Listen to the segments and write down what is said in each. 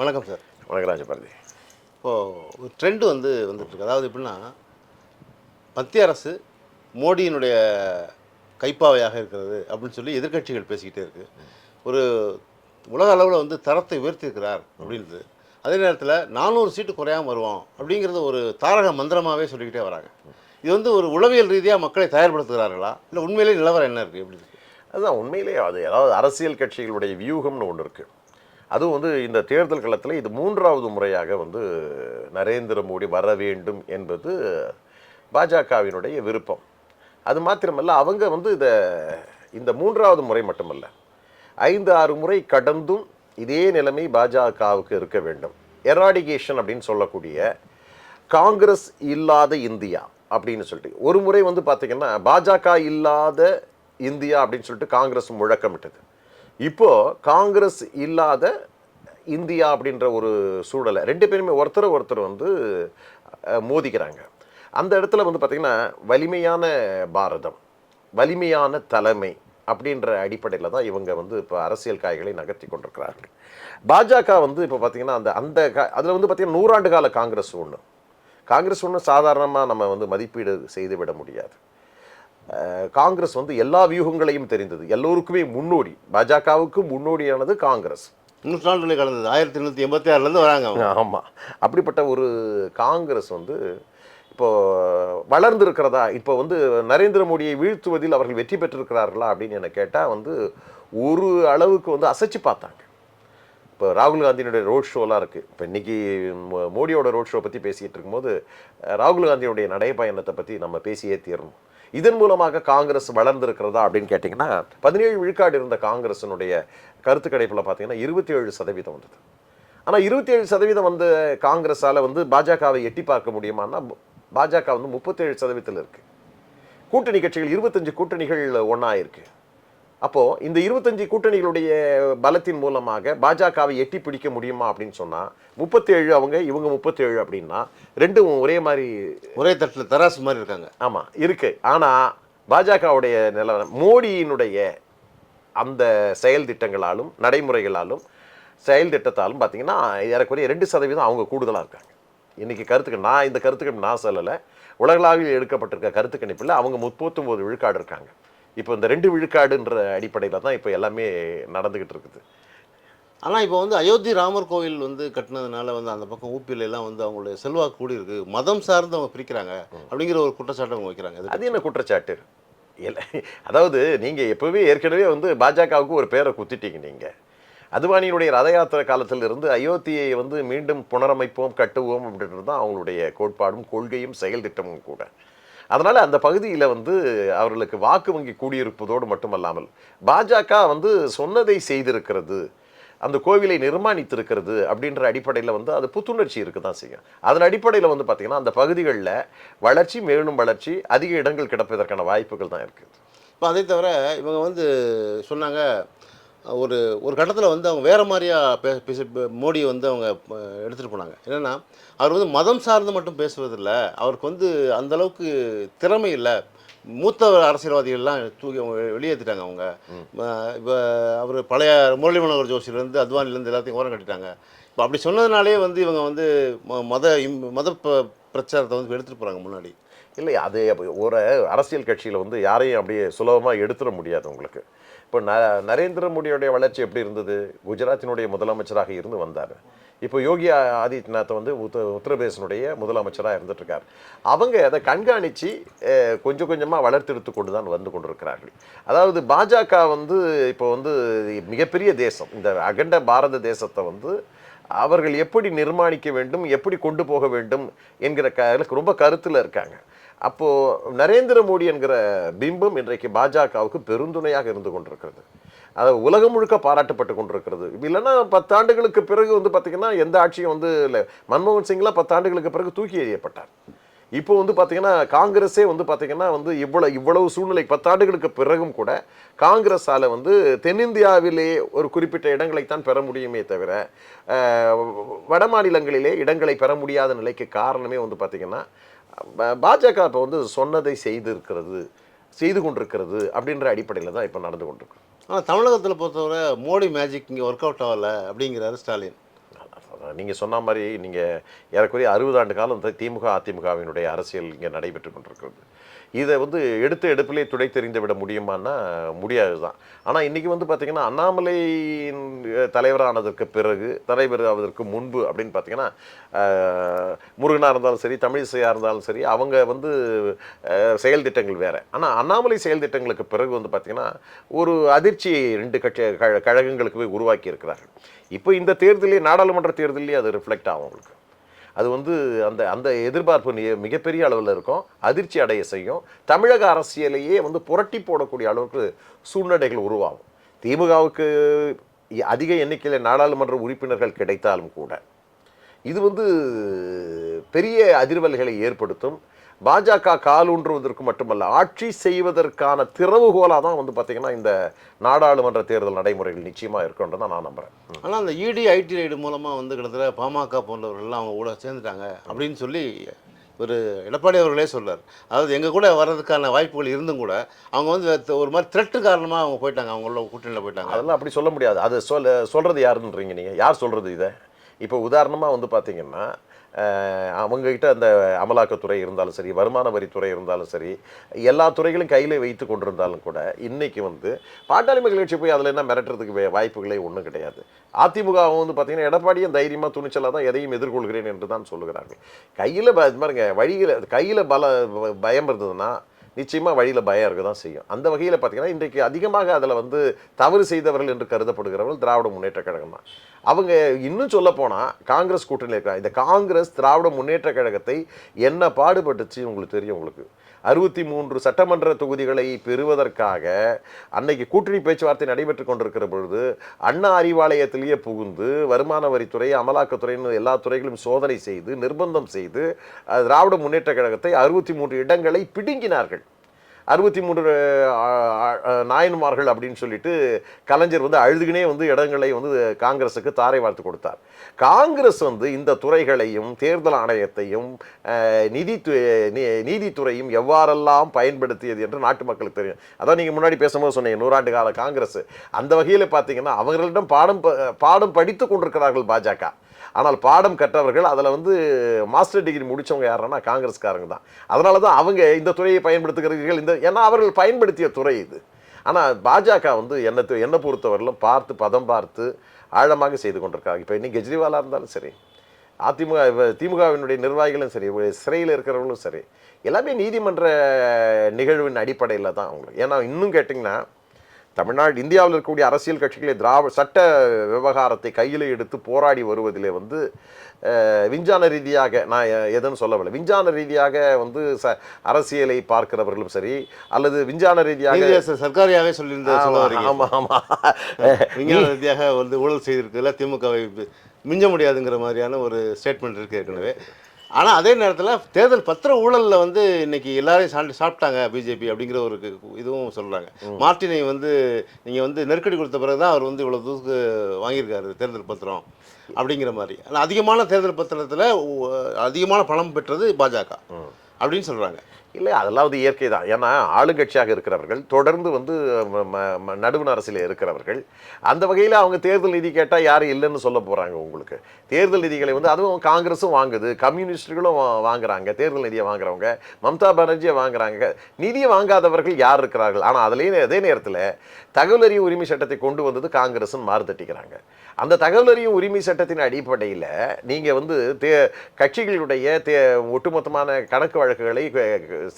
வணக்கம் சார். வணக்கராஜ பாரதி இப்போது ஒரு ட்ரெண்டு வந்து வந்துட்டுருக்கு. அதாவது எப்படின்னா மத்திய அரசு மோடியினுடைய கைப்பாவையாக இருக்கிறது அப்படின்னு சொல்லி எதிர்க்கட்சிகள் பேசிக்கிட்டே இருக்கு. ஒரு உலக அளவில் வந்து தரத்தை உயர்த்தியிருக்கிறார் அப்படின்றது. அதே நேரத்தில் நானூறு சீட்டு குறையாம வருவோம் அப்படிங்கிறது ஒரு தாரக மந்திரமாகவே சொல்லிக்கிட்டே வராங்க. இது வந்து ஒரு உளவியல் ரீதியாக மக்களை தயார்படுத்துகிறார்களா? இல்லை உண்மையிலேயே நிலவரம் என்ன இருக்குது எப்படி இருக்கு? அதுதான் உண்மையிலேயே அது அதாவது அரசியல் கட்சிகளுடைய வியூகம்னு ஒன்று இருக்குது அதுவும் வந்து இந்த தேர்தல் களத்தில் இது மூன்றாவது முறையாக வந்து நரேந்திர மோடி வர வேண்டும் என்பது பாஜகவினுடைய விருப்பம். அது மாத்திரமல்ல அவங்க வந்து இதை இந்த மூன்றாவது முறை மட்டுமல்ல ஐந்து ஆறு முறை கடந்தும் இதே நிலைமை பாஜகவுக்கு இருக்க வேண்டும். எராடிகேஷன் அப்படின்னு சொல்லக்கூடிய காங்கிரஸ் இல்லாத இந்தியா அப்படின்னு சொல்லிட்டு ஒரு முறை வந்து பார்த்திங்கன்னா பாஜக இல்லாத இந்தியா அப்படின்னு சொல்லிட்டு காங்கிரஸ் முழக்கமிட்டது. இப்போ காங்கிரஸ் இல்லாத இந்தியா அப்படின்ற ஒரு சூழலை ரெண்டு பேருமே ஒருத்தர் ஒருத்தர் வந்து மோதிக்கிறாங்க. அந்த இடத்துல வந்து பார்த்திங்கன்னா வலிமையான பாரதம் வலிமையான தலைமை அப்படின்ற அடிப்படையில் தான் இவங்க வந்து இப்போ அரசியல் காய்களை நகர்த்தி கொண்டிருக்கிறார்கள். பாஜக வந்து இப்போ பார்த்திங்கன்னா அந்த அந்த அதில் வந்து பார்த்திங்கன்னா நூறாண்டு கால காங்கிரஸ் ஒன்று காங்கிரஸ் ஒன்று சாதாரணமாக நம்ம வந்து மதிப்பீடு செய்து விட முடியாது. காங்கிரஸ் வந்து எல்லா வியூகங்களையும் தெரிந்தது. எல்லோருக்குமே முன்னோடி. பாஜகவுக்கு முன்னோடியானது காங்கிரஸ். நூற்றாண்டுகளை கடந்தது ஆயிரத்தி எண்ணூற்றி எண்பத்தி ஆறுலேருந்து வராங்க ஆமாம் அப்படிப்பட்ட ஒரு காங்கிரஸ் வந்து இப்போ வளர்ந்து இருக்கிறதா இப்போ வந்து நரேந்திர மோடியை வீழ்த்துவதில் அவர்கள் வெற்றி பெற்றிருக்கிறார்களா அப்படின்னு என்ன கேட்டால் வந்து ஒரு அளவுக்கு வந்து அசைச்சு பார்த்தாங்க. இப்போ ராகுல் காந்தியினுடைய ரோட் ஷோலாம் இருக்குது இப்போ இன்னைக்கு மோ- மோடியோட ரோட் ஷோ பற்றி பேசிக்கிட்டு இருக்கும்போது ராகுல் காந்தியுடைய நடைப்பயணத்தை பற்றி நம்ம பேசியே தீரணும். இதன் மூலமாக காங்கிரஸ் வளர்ந்திருக்கிறதா அப்படின்னு கேட்டிங்கன்னா பதினேழு விழுக்காடு இருந்த காங்கிரஸினுடைய கருத்து கடைப்பில் பார்த்தீங்கன்னா இருபத்தி ஏழு சதவீதம் வந்தது. ஆனால் இருபத்தி ஏழு சதவீதம் வந்து காங்கிரஸால் வந்து பாஜகவை எட்டி பார்க்க முடியுமான்னா பாஜக வந்து முப்பத்தேழு சதவீதத்தில் இருக்குது கூட்டணி கட்சிகள் இருபத்தஞ்சு கூட்டணிகள் ஒன்றா இருக்குது அப்போது இந்த இருபத்தஞ்சு கூட்டணிகளுடைய பலத்தின் மூலமாக பாஜகவை எட்டி பிடிக்க முடியுமா அப்படின்னு சொன்னால் முப்பத்தேழு அவங்க இவங்க முப்பத்தேழு அப்படின்னா ரெண்டும் ஒரே மாதிரி ஒரே தட்டில் தராசு மாதிரி இருக்காங்க. ஆமாம் இருக்கு. ஆனால் பாஜகவுடைய நிலவரம் மோடியினுடைய அந்த செயல் திட்டங்களாலும் நடைமுறைகளாலும் செயல் திட்டத்தாலும் பார்த்தீங்கன்னா ஏறக்குறைய ரெண்டு சதவீதம் அவங்க கூடுதலாக இருக்காங்க. இன்னைக்கு கருத்துக்கு நான் இந்த கருத்துக்கு நான் சொல்லலை. உலகளாவில் எடுக்கப்பட்டிருக்க கருத்து கணிப்பில் அவங்க முப்பத்தொம்போது விழுக்காடு இருக்காங்க. இப்போ இந்த ரெண்டு விழுக்காடுன்ற அடிப்படையில் தான் இப்போ எல்லாமே நடந்துக்கிட்டு இருக்குது. ஆனால் இப்போ வந்து அயோத்தி ராமர் கோவில் வந்து கட்டினதுனால வந்து அந்த பக்கம் ஊப்பியில எல்லாம் வந்து அவங்களுடைய செல்வாக்கு கூடி இருக்கு. மதம் சார்ந்து அவங்க பிரிக்கிறாங்க அப்படிங்கிற ஒரு குற்றச்சாட்டை அவங்க வைக்கிறாங்க. அது என்ன குற்றச்சாட்டு? இல்லை அதாவது நீங்கள் எப்போவே ஏற்கனவே வந்து பாஜகவுக்கு ஒரு பேரை குத்திட்டீங்க நீங்கள் அத்வானியினுடைய ரத யாத்திரை காலத்தில் இருந்து அயோத்தியை வந்து மீண்டும் புனரமைப்போம் கட்டுவோம் அப்படின்றது தான் அவங்களுடைய கோட்பாடும் கொள்கையும் செயல் திட்டமும் கூட. அதனால் அந்த பகுதியில் வந்து அவர்களுக்கு வாக்கு வங்கி கூடியிருப்பதோடு மட்டுமல்லாமல் பாஜக வந்து சொன்னதை செய்திருக்கிறது அந்த கோவிலை நிர்மாணித்திருக்கிறது அப்படின்ற அடிப்படையில் வந்து அது புத்துணர்ச்சி இருக்க தான் செய்யும். அதன் அடிப்படையில் வந்து பார்த்திங்கன்னா அந்த பகுதிகளில் வளர்ச்சி மேலும் வளர்ச்சி அதிக இடங்கள் கிடப்பதற்கான வாய்ப்புகள் தான் இருக்குது இப்போ அதை தவிர இவங்க வந்து சொன்னாங்க ஒரு ஒரு கட்டத்தில் வந்து அவங்க வேறு மாதிரியா பே பேசி மோடி வந்து அவங்க எடுத்துகிட்டு போனாங்க. என்னென்னா அவர் வந்து மதம் சார்ந்து மட்டும் பேசுவதில்லை அவருக்கு வந்து அந்த அளவுக்கு திறமை இல்லை. மூத்த அரசியல்வாதிகள்லாம் தூக்கி அவங்க வெளியேற்றிட்டாங்க அவங்க. இப்போ அவர் பழைய முரளி மனோகர் ஜோஷிலேருந்து அத்வானிலேருந்து எல்லாத்தையும் ஓரம் கட்டிட்டாங்க. இப்போ அப்படி சொன்னதுனாலே வந்து இவங்க வந்து மத இம்- மத ப- பிரச்சாரத்தை வந்து எடுத்துகிட்டு போகிறாங்க முன்னாடி. இல்லை அது ஒரு அரசியல் கட்சியில் வந்து யாரையும் அப்படியே சுலபமாக எடுத்துட முடியாது உங்களுக்கு. இப்போ ந நரேந்திர மோடியோடைய வளர்ச்சி எப்படி இருந்தது? குஜராத்தினுடைய முதலமைச்சராக இருந்து வந்தார். இப்போ யோகி ஆதித்யநாத் வந்து உத்த உத்தரப்பிரதேசனுடைய முதலமைச்சராக இருந்துட்டு இருக்கார் அவங்க அதை கண்காணித்து கொஞ்சம் கொஞ்சமாக வளர்த்தெடுத்து கொண்டு தான் வந்து கொண்டிருக்கிறார்கள். அதாவது பாஜக வந்து இப்போ வந்து மிகப்பெரிய தேசம். இந்த அகண்ட பாரத தேசத்தை வந்து அவர்கள் எப்படி நிர்மாணிக்க வேண்டும் எப்படி கொண்டு போக வேண்டும் என்கிற க ரொம்ப கருத்தில் இருக்காங்க. அப்போது நரேந்திர மோடி என்கிற பிம்பம் இன்றைக்கு பாஜகவுக்கு பெருந்துணையாக இருந்து கொண்டிருக்கிறது. அது உலகம் முழுக்க பாராட்டப்பட்டு கொண்டிருக்கிறது. இல்லைன்னா பத்தாண்டுகளுக்கு பிறகு வந்து பார்த்திங்கன்னா எந்த ஆட்சியும் வந்து இல்லை. மன்மோகன் சிங்லாம் பத்தாண்டுகளுக்கு பிறகு தூக்கி எறியப்பட்டார். இப்போ வந்து பார்த்தீங்கன்னா காங்கிரஸே வந்து பார்த்தீங்கன்னா வந்து இவ்வளோ இவ்வளவு சூழ்நிலை பத்தாண்டுகளுக்கு பிறகும் கூட காங்கிரஸால் வந்து தென்னிந்தியாவிலே ஒரு குறிப்பிட்ட இடங்களைத்தான் பெற முடியுமே தவிர வட மாநிலங்களிலே இடங்களை பெற முடியாத நிலைக்கு காரணமே வந்து பார்த்தீங்கன்னா பாஜக இப்போ வந்து சொன்னதை செய்திருக்கிறது செய்து கொண்டிருக்கிறது அப்படின்ற அடிப்படையில் தான் இப்போ நடந்து கொண்டிருக்கு. ஆனால் தமிழகத்தில் பொறுத்தவரை மோடி மேஜிக் இங்கே ஒர்க் அவுட் ஆகலை அப்படிங்கிறாரு ஸ்டாலின். நீங்கள் சொன்ன மாதிரி நீங்கள் ஏறக்குறைய அறுபது ஆண்டு காலம் திமுக அதிமுகவினுடைய அரசியல் இங்கே நடைபெற்று கொண்டிருக்கிறது. இதை வந்து எடுத்து எடுப்பிலே தெரிந்து விட முடியுமான்னா முடியாது தான் ஆனால் இன்றைக்கி வந்து பார்த்திங்கன்னா அண்ணாமலை தலைவரானதற்கு பிறகு தலைவர் ஆவதற்கு முன்பு அப்படின்னு பார்த்தீங்கன்னா முருகனாக இருந்தாலும் சரி தமிழிசையாக இருந்தாலும் சரி அவங்க வந்து செயல் திட்டங்கள் வேறு. ஆனால் அண்ணாமலை செயல் திட்டங்களுக்கு பிறகு வந்து பார்த்திங்கன்னா ஒரு அதிர்ச்சியை ரெண்டு கட்சி கழகங்களுக்கு போய் உருவாக்கி இருக்கிறார்கள் இப்போ இந்த தேர்தலே நாடாளுமன்ற தேர்தலே அது ரிஃப்ளெக்ட் ஆகும் உங்களுக்கு. அது வந்து அந்த அந்த எதிர்பார்ப்பு மிகப்பெரிய அளவில் இருக்கும் அதிர்ச்சி அடைய செய்யும். தமிழக அரசியலையே வந்து புரட்டி போடக்கூடிய அளவுக்கு சூழ்நிலைகள் உருவாகும். திமுகவுக்கு அதிக எண்ணிக்கையில் நாடாளுமன்ற உறுப்பினர்கள் கிடைத்தாலும் கூட இது வந்து பெரிய அதிர்வல்களை ஏற்படுத்தும். பாஜக காலூன்றுவதற்கு மட்டுமல்ல ஆட்சி செய்வதற்கான திறவுகோலாக தான் வந்து பார்த்திங்கன்னா இந்த நாடாளுமன்ற தேர்தல் நடைமுறைகள் நிச்சயமாக இருக்குன்றதை நான் நம்புகிறேன் ஆனால் அந்த இடி ஐடி ரைடு மூலமாக வந்து கிட்டத்தட்ட பாமக போன்றவர்கள்லாம் அவங்க கூட சேர்ந்துட்டாங்க அப்படின்னு சொல்லி ஒரு எடப்பாடி அவர்களே சொல்றார். அதாவது எங்கள் கூட வர்றதுக்கான வாய்ப்புகள் இருந்தும் கூட அவங்க வந்து ஒரு மாதிரி த்ரெட்டு காரணமாக அவங்க போயிட்டாங்க அவங்களோட கூட்டணியில் போயிட்டாங்க. அதெல்லாம் அப்படி சொல்ல முடியாது. அது சொல்ல சொல்கிறது யாருன்றீங்க நீங்கள் யார் சொல்கிறது இதை? இப்போ உதாரணமாக வந்து பார்த்தீங்கன்னா அவங்கக்கிட்ட அவங்ககிட்ட அந்த அமலாக்கத்துறை இருந்தாலும் சரி வருமான வரித்துறை இருந்தாலும் சரி எல்லா துறைகளும் கையில் வைத்து கொண்டிருந்தாலும் கூட இன்னைக்கு வந்து பாட்டாளி மக்கள் கட்சி போய் அதில் என்ன மிரட்டுறதுக்கு வாய்ப்புகளே ஒன்றும் கிடையாது. அதிமுகவும் வந்து பார்த்தீங்கன்னா எடப்பாடியும் தைரியமாக துணிச்சலாக தான் எதையும் எதிர்கொள்கிறேன் என்று தான் சொல்லுகிறார்கள். கையில் பாருங்க வழியில் கையில் பல பயம் இருந்ததுன்னா நிச்சயமாக வழியில் பயம் இருக்க தான் செய்யும். அந்த வகையில் பார்த்தீங்கன்னா இன்றைக்கு அதிகமாக அதில் வந்து தவறு செய்தவர்கள் என்று கருதப்படுகிறவர்கள் திராவிட முன்னேற்ற கழகம் தான். அவங்க இன்னும் சொல்ல போனால் காங்கிரஸ் கூட்டணியில் இருக்கிறாங்க இந்த காங்கிரஸ் திராவிட முன்னேற்ற கழகத்தை என்ன பாடுபட்டுச்சு உங்களுக்கு தெரியும் உங்களுக்கு? அறுபத்தி மூன்று சட்டமன்ற தொகுதிகளை பெறுவதற்காக அன்னைக்கு கூட்டணி பேச்சுவார்த்தை நடைபெற்று கொண்டிருக்கிற பொழுது அண்ணா அறிவாலயத்திலேயே புகுந்து வருமான வரித்துறை அமலாக்கத்துறைன்னு எல்லா துறைகளும் சோதனை செய்து நிர்பந்தம் செய்து திராவிட முன்னேற்ற கழகத்தை அறுபத்தி மூன்று இடங்களை பிடுங்கினார்கள். அறுபத்தி மூன்று நாயன்மார்கள் அப்படின்னு சொல்லிட்டு கலைஞர் வந்து அழுதுகினே வந்து இடங்களை வந்து காங்கிரஸுக்கு தாரை வார்த்து கொடுத்தார். காங்கிரஸ் வந்து இந்த துறைகளையும் தேர்தல் ஆணையத்தையும் நிதி நிதித்து நீதித்துறையும் எவ்வாறெல்லாம் பயன்படுத்தியது என்று நாட்டு மக்களுக்கு தெரியும். அதான் நீங்கள் முன்னாடி பேசும்போது சொன்னீங்க நூறாண்டு கால காங்கிரஸ். அந்த வகையில் பார்த்தீங்கன்னா அவர்களிடம் பாடம் ப- பாடம் படித்து கொண்டிருக்கிறார்கள் பாஜக. ஆனால் பாடம் கற்றவர்கள் அதில் வந்து மாஸ்டர் டிகிரி முடித்தவங்க யாருன்னா காங்கிரஸ்காரங்க தான். அதனால தான் அவங்க இந்த துறையை பயன்படுத்துகிறீர்கள். இந்த ஏன்னா அவர்கள் பயன்படுத்திய துறை இது. ஆனால் பாஜக வந்து என்னை என்னை பொறுத்தவரையிலும் பார்த்து பதம் பார்த்து ஆழமாக செய்து கொண்டிருக்காங்க இப்போ இன்னைக்கு கெஜ்ரிவாலாக இருந்தாலும் சரி அதிமுக திமுகவினுடைய நிர்வாகிகளும் சரி ஒரு சிறையில் இருக்கிறவங்களும் சரி எல்லாமே நீதிமன்ற நிகழ்வின் அடிப்படையில் தான் அவங்களுக்கு. ஏன்னா இன்னும் கேட்டிங்கன்னா தமிழ்நாடு இந்தியாவில் இருக்கக்கூடிய அரசியல் கட்சிகளை திராவிட சட்ட விவகாரத்தை கையில் எடுத்து போராடி வருவதிலே வந்து விஞ்ஞான ரீதியாக நான் எதுன்னு சொல்லவில்லை. விஞ்ஞான ரீதியாக வந்து ச அரசியலை பார்க்கிறவர்களும் சரி அல்லது விஞ்ஞான ரீதியாக சர்க்காரியாவே சொல்லியிருந்த சொல்ல ஆமா வரீங்க ஆமா. ஆமா விஞ்ஞான ரீதியாக வந்து ஊழல் செய்திருக்கிறதுல திமுகவை மிஞ்ச முடியாதுங்கிற மாதிரியான ஒரு ஸ்டேட்மெண்ட் இருக்கு ஏற்கனவே. ஆனால் அதே நேரத்தில் தேர்தல் பத்திர ஊழலில் வந்து இன்னைக்கு எல்லாரையும் சாண்டி சாப்பிட்டாங்க பிஜேபி அப்படிங்கிற ஒரு இதுவும் சொல்கிறாங்க மார்ட்டினை வந்து நீங்கள் வந்து நெருக்கடி கொடுத்த பிறகு தான் அவர் வந்து இவ்வளோ தூக்கு வாங்கியிருக்காரு தேர்தல் பத்திரம் அப்படிங்கிற மாதிரி. ஆனால் அதிகமான தேர்தல் பத்திரத்தில் அதிகமான பணம் பெற்றது பாஜக அப்படின்னு சொல்கிறாங்க இல்லை அதெல்லாம் வந்து இயற்கை தான். ஏன்னா ஆளுங்கட்சியாக இருக்கிறவர்கள் தொடர்ந்து வந்து ம- நடுவண் அரசில் இருக்கிறவர்கள் அந்த வகையில் அவங்க தேர்தல் நிதி கேட்டால் யாரும் இல்லைன்னு சொல்ல போகிறாங்க உங்களுக்கு. தேர்தல் நிதிகளை வந்து அதுவும் காங்கிரஸும் வாங்குது கம்யூனிஸ்டுகளும் வாங்குறாங்க தேர்தல் நிதியை வாங்குறவங்க மம்தா பானர்ஜியை வாங்குறாங்க. நிதியை வாங்காதவர்கள் யார் இருக்கிறார்கள்? ஆனால் அதுலேயும் அதே நேரத்தில் தகவல் அறிவு உரிமை சட்டத்தை கொண்டு வந்தது காங்கிரஸ்ன்னு மாறு தட்டிக்கிறாங்க. அந்த தகவல் அறியும் உரிமை சட்டத்தின் அடிப்படையில் நீங்கள் வந்து தே கட்சிகளுடைய தே ஒட்டுமொத்தமான கணக்கு வழக்குகளை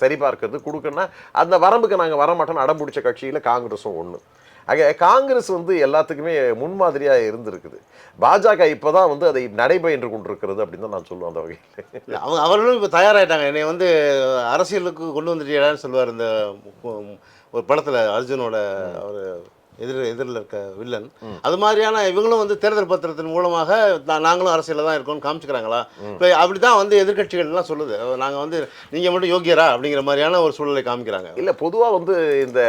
சரிபார்க்கிறது கொடுக்கணும்னா அந்த வரம்புக்கு நாங்கள் வரமாட்டோம்னு அடம் பிடிச்ச கட்சியில் காங்கிரஸும் ஒன்று ஆக காங்கிரஸ் வந்து எல்லாத்துக்குமே முன்மாதிரியாக இருந்திருக்குது. பாஜக இப்போ தான் வந்து அதை நடைபெற்று கொண்டிருக்கிறது அப்படின்னு தான் நான் சொல்லுவேன் அந்த வகையில். அவங்க அவர்களும் இப்போ தயாராகிட்டாங்க என்னை வந்து அரசியலுக்கு கொண்டு வந்துட்டீங்களான்னு சொல்லுவார் இந்த ஒரு படத்தில் அர்ஜுனோட ஒரு எதிர் எதிரில் இருக்க வில்லன் அது மாதிரியான இவங்களும் வந்து தேர்தல் பத்திரத்தின் மூலமாக நாங்களும் அரசியலில் தான் இருக்கோம்னு காமிச்சுக்கிறாங்களா? இப்போ அப்படி தான் வந்து எதிர்க்கட்சிகள் எல்லாம் சொல்லுது. நாங்கள் வந்து நீங்கள் மட்டும் யோகியரா அப்படிங்கிற மாதிரியான ஒரு சூழலை காமிக்கிறாங்க. இல்லை பொதுவாக வந்து இந்த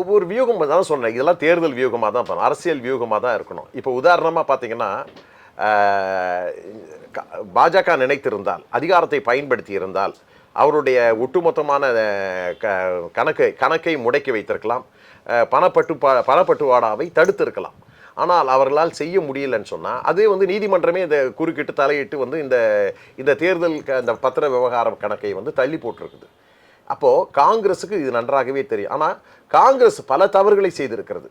ஒவ்வொரு வியூகம் தான் சொன்னேன். இதெல்லாம் தேர்தல் வியூகமாக தான் பண்ணணும் அரசியல் வியூகமாக தான் இருக்கணும். இப்போ உதாரணமாக பார்த்தீங்கன்னா பாஜக நினைத்திருந்தால் அதிகாரத்தை பயன்படுத்தி இருந்தால் அவருடைய ஒட்டுமொத்தமான க- கணக்கை கணக்கை முடக்கி வைத்திருக்கலாம். பணப்பட்டு பணப்பட்டுவாடாவை தடுத்திருக்கலாம். ஆனால் அவர்களால் செய்ய முடியலன்னு சொன்னால் அதே வந்து நீதிமன்றமே இதை குறுக்கிட்டு தலையிட்டு வந்து இந்த இந்த தேர்தல் இந்த பத்திர விவகார கணக்கை வந்து தள்ளி போட்டிருக்குது. அப்போது காங்கிரஸுக்கு இது நன்றாகவே தெரியும். ஆனால் காங்கிரஸ் பல தவறுகளை செய்திருக்கிறது.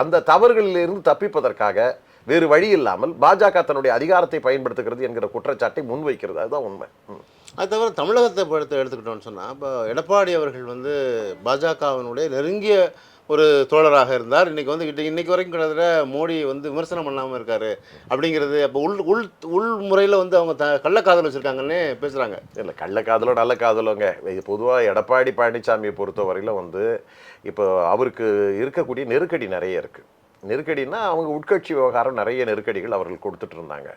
அந்த தவறுகளிலிருந்து தப்பிப்பதற்காக வேறு வழி இல்லாமல் பாஜக தன்னுடைய அதிகாரத்தை பயன்படுத்துகிறது என்கிற குற்றச்சாட்டை முன்வைக்கிறது. அதுதான் உண்மை. அது தவிர தமிழகத்தை எடுத்து எடுத்துக்கிட்டோம்னு சொன்னால் இப்போ எடப்பாடி அவர்கள் வந்து பாஜகவினுடைய நெருங்கிய ஒரு தோழராக இருந்தார். இன்றைக்கி வந்து கிட்ட இன்னைக்கு வரைக்கும் கிட்டத்தட்ட மோடி வந்து விமர்சனம் பண்ணாமல் இருக்கார் அப்படிங்கிறது அப்போ உள் உள் உள் முறையில் வந்து அவங்க த கள்ளக்காதல் வச்சுருக்காங்கன்னு பேசுகிறாங்க இல்லை கள்ளக்காதலோ நல்ல காதலோங்க. இது பொதுவாக எடப்பாடி பழனிசாமியை பொறுத்தவரையிலும் வந்து இப்போ அவருக்கு இருக்கக்கூடிய நெருக்கடி நிறைய இருக்குது நெருக்கடினா அவங்க உட்கட்சி விவகாரம் நிறைய நெருக்கடிகள் அவர்கள் கொடுத்துட்டு இருந்தாங்க.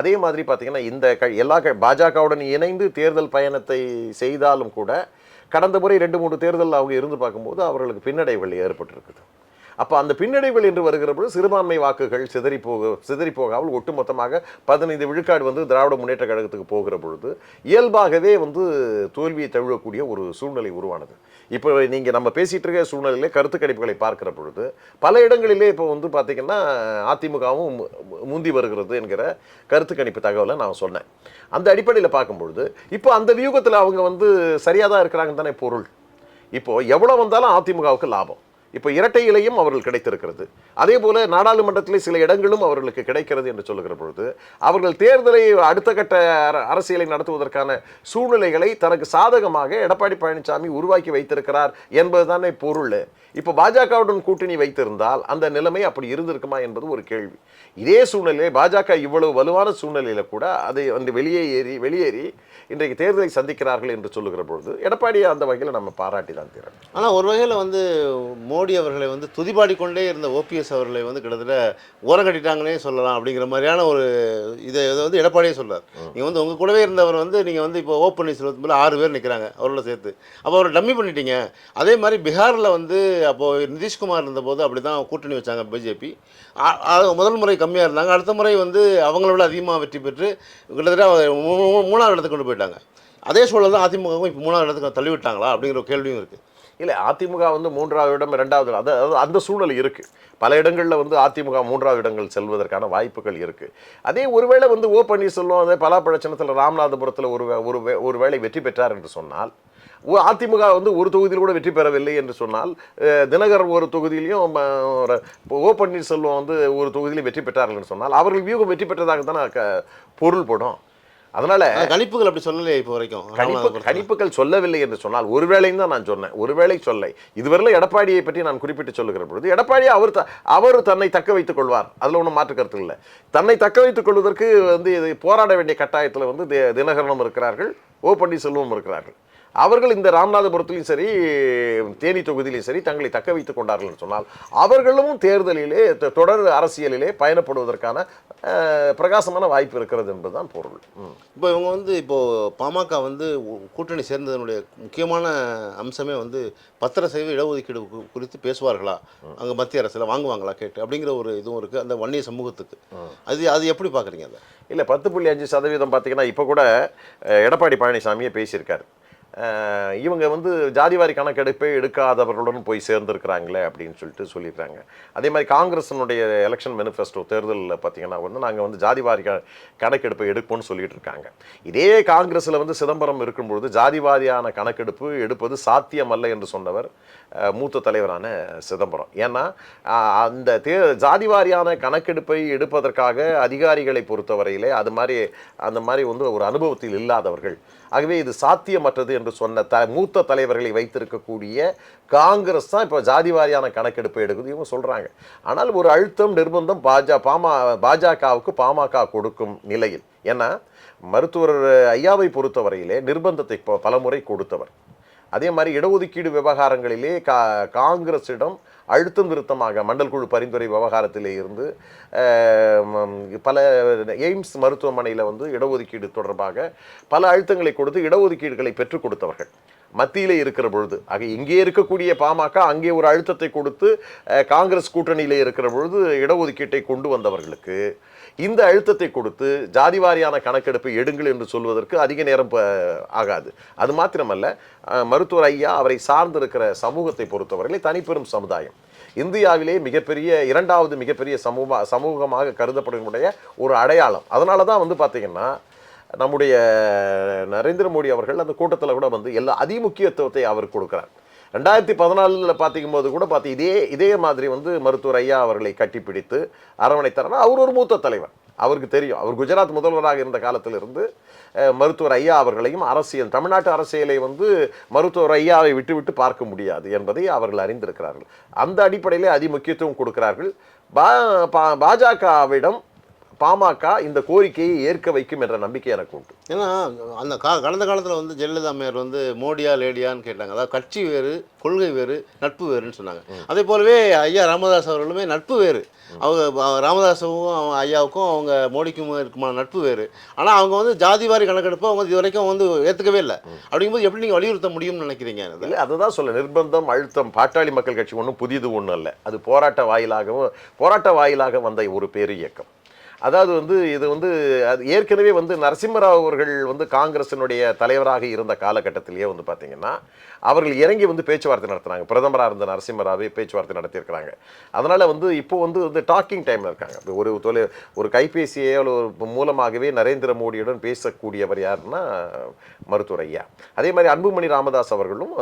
அதே மாதிரி பார்த்திங்கன்னா இந்த க எல்லா க பாஜகவுடன் இணைந்து தேர்தல் பயணத்தை செய்தாலும் கூட கடந்த முறை ரெண்டு மூணு தேர்தல் அவங்க இருந்து பார்க்கும்போது அவர்களுக்கு பின்னடைவுகள் ஏற்பட்டிருக்குது. அப்போ அந்த பின்னடைவுகள் என்று வருகிற பொழுது சிறுபான்மை வாக்குகள் சிதறி போக சிதறி போகாமல் ஒட்டுமொத்தமாக பதினைந்து விழுக்காடு வந்து திராவிட முன்னேற்ற கழகத்துக்கு போகிற பொழுது இயல்பாகவே வந்து தோல்வியை தழுவக்கூடிய ஒரு சூழ்நிலை உருவானது. இப்போ நீங்கள் நம்ம பேசிகிட்டு இருக்க சூழ்நிலையிலே கருத்து கணிப்புகளை பார்க்கிற பொழுது பல இடங்களிலே இப்போ வந்து பார்த்திங்கன்னா அதிமுகவும் மு- முந்தி வருகிறது என்கிற கருத்து கணிப்பு தகவலை நான் சொன்னேன். அந்த அடிப்படையில் பார்க்கும்பொழுது இப்போ அந்த வியூகத்தில் அவங்க வந்து சரியாக தான் இருக்கிறாங்கன்னு தானே பொருள். இப்போது எவ்வளோ வந்தாலும் அதிமுகவுக்கு லாபம். இப்போ இரட்டை இலையும் அவர்கள் கிடைத்திருக்கிறது. அதே போல நாடாளுமன்றத்தில் சில இடங்களும் அவர்களுக்கு கிடைக்கிறது என்று சொல்லுகிற பொழுது அவர்கள் தேர்தலை அடுத்த கட்ட அர- அரசியலை நடத்துவதற்கான சூழ்நிலைகளை தனக்கு சாதகமாக எடப்பாடி பழனிசாமி உருவாக்கி வைத்திருக்கிறார் என்பதுதானே பொருள். இப்போ பாஜகவுடன் கூட்டணி வைத்திருந்தால் அந்த நிலைமை அப்படி இருந்திருக்குமா என்பது ஒரு கேள்வி. இதே சூழ்நிலையை பாஜக இவ்வளவு வலுவான சூழ்நிலையில் கூட அதை வந்து வெளியே ஏறி வெளியேறி இன்றைக்கு தேர்தலை சந்திக்கிறார்கள் என்று சொல்லுகிற பொழுது எடப்பாடியை அந்த வகையில் நம்ம பாராட்டி தான் தீரணும். ஆனால் ஒரு வகையில் வந்து மோடி அவர்களை வந்து துதிபாடி கொண்டே இருந்த ஓபிஎஸ் அவர்களை வந்து கிட்டத்தட்ட ஓரங்கட்டிட்டாங்கன்னே சொல்லலாம் அப்படிங்கிற மாதிரியான ஒரு இதை இதை வந்து எடப்பாடியே சொல்றார். நீங்கள் வந்து உங்கள் கூடவே இருந்தவர் வந்து நீங்கள் வந்து இப்போ ஓ பன்னீர்செல்வத்து மேலே ஆறு பேர் நிற்கிறாங்க அவரோட சேர்த்து. அப்போ அவரை டம்மி பண்ணிட்டீங்க. அதே மாதிரி பீகாரில் வந்து அப்போது நிதிஷ்குமார் இருந்தபோது அப்படி தான் கூட்டணி வச்சாங்க பிஜேபி. முதல் முறை கம்மியாக இருந்தாங்க. அடுத்த முறை வந்து அவங்கள விட அதிகமாக வெற்றி பெற்று கிட்டத்தட்ட மூணாவது இடத்துக்கு கொண்டு போயிட்டாங்க. அதே சூழல் தான் அதிமுகவும் இப்போ மூணாவது இடத்துக்கு தள்ளி விட்டாங்களா அப்படிங்கிற ஒரு கேள்வியும் இருக்குது இல்லை அதிமுக வந்து மூன்றாவது இடம் இரண்டாவது இடம் அது அது அந்த சூழ்நிலை இருக்குது பல இடங்களில் வந்து அதிமுக மூன்றாவது இடங்கள் செல்வதற்கான வாய்ப்புகள் இருக்குது அதே ஒருவேளை வந்து ஓ பன்னீர்செல்வம் அதே பலாப்பழச்சனத்தில் ராமநாதபுரத்தில் ஒரு ஒரு வேளை வெற்றி பெற்றார் என்று சொன்னால் அதிமுக வந்து ஒரு தொகுதியில் கூட வெற்றி பெறவில்லை என்று சொன்னால் தினகர் ஒரு தொகுதியிலையும் ஒரு ஓ பன்னீர்செல்வம் வந்து ஒரு தொகுதியிலும் வெற்றி பெற்றார்கள் என்று சொன்னால் அவர்கள் வியூகம் வெற்றி பெற்றதாக தானே க- பொருள் அதனால கணிப்புகள் அப்படி சொல்லலையே இப்போ வரைக்கும். கணிப்பு. கணிப்புகள் சொல்லவில்லை என்று சொன்னால் ஒருவேளையும் தான் நான் சொன்னேன். ஒருவேளை சொல்லை. இதுவரையிலும் எடப்பாடியை பற்றி நான் குறிப்பிட்டு சொல்லுகிற பொழுது எடப்பாடி அவர் அவர் தன்னை தக்க வைத்துக் கொள்வார். அதில் ஒன்றும் மாற்று கருத்து இல்லை. தன்னை தக்க வைத்துக் கொள்வதற்கு வந்து இது போராட வேண்டிய கட்டாயத்தில் வந்து தினகரனும் இருக்கிறார்கள். ஓ பன்னீர்செல்வமும் இருக்கிறார்கள். அவர்கள் இந்த ராமநாதபுரத்திலையும் சரி தேனி தொகுதியிலையும் சரி தங்களை தக்க வைத்துக் கொண்டார்கள் சொன்னால் அவர்களும் தேர்தலிலே தொடர் அரசியலிலே பயணப்படுவதற்கான பிரகாசமான வாய்ப்பு இருக்கிறது என்பதுதான் பொருள். இப்போ இவங்க வந்து இப்போ பாமக வந்து கூட்டணி சேர்ந்ததனுடைய முக்கியமான அம்சமே வந்து பத்திர சேவை இடஒதுக்கீடு குறித்து பேசுவார்களா? அங்கே மத்திய அரசில் வாங்குவாங்களா கேட்டு அப்படிங்கிற ஒரு இதுவும் இருக்குது அந்த வன்னிய சமூகத்துக்கு. அது அது எப்படி பார்க்குறீங்க அதை? இல்லை பத்து புள்ளி அஞ்சு சதவீதம் பார்த்தீங்கன்னா இப்போ கூட எடப்பாடி பழனிசாமியே பேசியிருக்காரு. இவங்க வந்து ஜாதிவாரி கணக்கெடுப்பே எடுக்காதவர்களுடன் போய் சேர்ந்துருக்கிறாங்களே அப்படின்னு சொல்லிட்டு சொல்லியிருக்காங்க. அதே மாதிரி காங்கிரஸினுடைய எலெக்ஷன் மெனிஃபெஸ்டோ தேர்தலில் பார்த்தீங்கன்னா வந்து நாங்கள் வந்து ஜாதிவாரி க கணக்கெடுப்பை எடுப்போம்னு சொல்லிட்டு இருக்காங்க இதே காங்கிரஸில் வந்து சிதம்பரம் இருக்கும்பொழுது ஜாதிவாரியான கணக்கெடுப்பு எடுப்பது சாத்தியமல்ல என்று சொன்னவர் மூத்த தலைவரான சிதம்பரம். ஏன்னா அந்த தே ஜாதிவாரியான கணக்கெடுப்பை எடுப்பதற்காக அதிகாரிகளை பொறுத்தவரையிலே அது மாதிரி அந்த மாதிரி வந்து ஒரு அனுபவத்தில் இல்லாதவர்கள். ஆகவே இது சாத்தியமற்றது என்று சொன்ன த மூத்த தலைவர்களை வைத்திருக்கக்கூடிய காங்கிரஸ் தான் இப்போ ஜாதிவாரியான கணக்கெடுப்பை எடுக்குது. இவங்க சொல்கிறாங்க ஆனால் ஒரு அழுத்தம் நிர்பந்தம் பாஜ பாமா பாஜகவுக்கு பாமக கொடுக்கும் நிலையில். ஏன்னா மருத்துவர் ஐயாவை பொறுத்தவரையிலே நிர்பந்தத்தை பலமுறை கொடுத்தவர். அதே மாதிரி இடஒதுக்கீடு விவகாரங்களிலே கா காங்கிரஸிடம் அழுத்தம் திருத்தமாக மண்டல் குழு பரிந்துரை விவகாரத்திலே இருந்து பல எய்ம்ஸ் மருத்துவமனையில் வந்து இடஒதுக்கீடு தொடர்பாக பல அழுத்தங்களை கொடுத்து இடஒதுக்கீடுகளை பெற்றுக் கொடுத்தவர்கள். மத்தியிலே இருக்கிற பொழுது ஆக இங்கே இருக்கக்கூடிய பாமக அங்கே ஒரு அழுத்தத்தை கொடுத்து காங்கிரஸ் கூட்டணியிலே இருக்கிற பொழுது இடஒதுக்கீட்டை கொண்டு வந்தவர்களுக்கு இந்த அழுத்தத்தை கொடுத்து ஜாதிவாரியான கணக்கெடுப்பை எடுங்கள் என்று சொல்வதற்கு அதிக நேரம் ஆகாது. அது மாத்திரமல்ல மருத்துவர் ஐயா அவரை சார்ந்திருக்கிற சமூகத்தை பொறுத்தவரையிலே தனிப்பெரும் சமுதாயம். இந்தியாவிலே மிகப்பெரிய இரண்டாவது மிகப்பெரிய சமூக சமூகமாக கருதப்படக்கூடிய ஒரு அடையாளம். அதனால தான் வந்து பார்த்திங்கன்னா நம்முடைய நரேந்திர மோடி அவர்கள் அந்த கூட்டத்தில் கூட வந்து எல்லா அதிமுக்கியத்துவத்தை அவர் கொடுக்குறார். ரெண்டாயிரத்தி பதினாலில் பார்த்திக்கும் போது கூட பார்த்து இதே இதே மாதிரி வந்து மருத்துவர் ஐயா அவர்களை கட்டிப்பிடித்து அரவணைத்தார்னா அவர் ஒரு மூத்த தலைவர். அவருக்கு தெரியும். அவர் குஜராத் முதல்வராக இருந்த காலத்திலிருந்து மருத்துவர் ஐயா அவர்களையும் அரசியல் தமிழ்நாட்டு அரசியலை வந்து மருத்துவர் ஐயாவை விட்டுவிட்டு பார்க்க முடியாது என்பதை அவர்கள் அறிந்திருக்கிறார்கள். அந்த அடிப்படையிலே அதிமுக்கியத்துவம் கொடுக்கிறார்கள். பா பா- பாஜகவிடம் பாமக இந்த கோரிக்கையை ஏற்க வைக்கும் என்ற நம்பிக்கை எனக்கு உண்டு. ஏன்னா அந்த கா கடந்த காலத்தில் வந்து ஜெயலலிதா அம்மையார் வந்து மோடியா லேடியான்னு கேட்டாங்க. அதாவது கட்சி வேறு கொள்கை வேறு நட்பு வேறுன்னு சொன்னாங்க. அதே போலவே ஐயா ராமதாஸ் அவர்களுமே நட்பு வேறு. அவங்க ராமதாஸுக்கும் அவங்க ஐயாவுக்கும் அவங்க மோடிக்கும் இருக்குமான நட்பு வேறு. ஆனால் அவங்க வந்து ஜாதி வாரி கணக்கெடுப்பை அவங்க இது வரைக்கும் வந்து ஏற்றுக்கவே இல்லை. அப்படிங்கும்போது எப்படி நீங்கள் வலியுறுத்த முடியும்னு நினைக்கிறீங்க அதை? இல்லை அதுதான் சொல்ல நிர்பந்தம் அழுத்தம் பாட்டாளி மக்கள் கட்சி ஒன்றும் புதிது ஒன்றும் அல்ல. அது போராட்ட வாயிலாகவும் போராட்ட வாயிலாக வந்த ஒரு பேரு இயக்கம். அதாவது வந்து இது வந்து அது ஏற்கனவே வந்து நரசிம்மராவ் அவர்கள் வந்து காங்கிரசினுடைய தலைவராக இருந்த காலகட்டத்திலேயே வந்து பார்த்தீங்கன்னா அவர்கள் இறங்கி வந்து பேச்சுவார்த்தை நடத்துனாங்க. பிரதமராக இருந்த நரசிம்மராவே பேச்சுவார்த்தை நடத்தியிருக்கிறாங்க. அதனால் வந்து இப்போ வந்து வந்து டாக்கிங் டைமில் இருக்காங்க. ஒரு தொலை ஒரு கைபேசியே ஒரு மூலமாகவே நரேந்திர மோடியுடன் பேசக்கூடியவர் யாருன்னா மருத்துவர் ஐயா. அதே மாதிரி அன்புமணி ராமதாஸ் அவர்களும்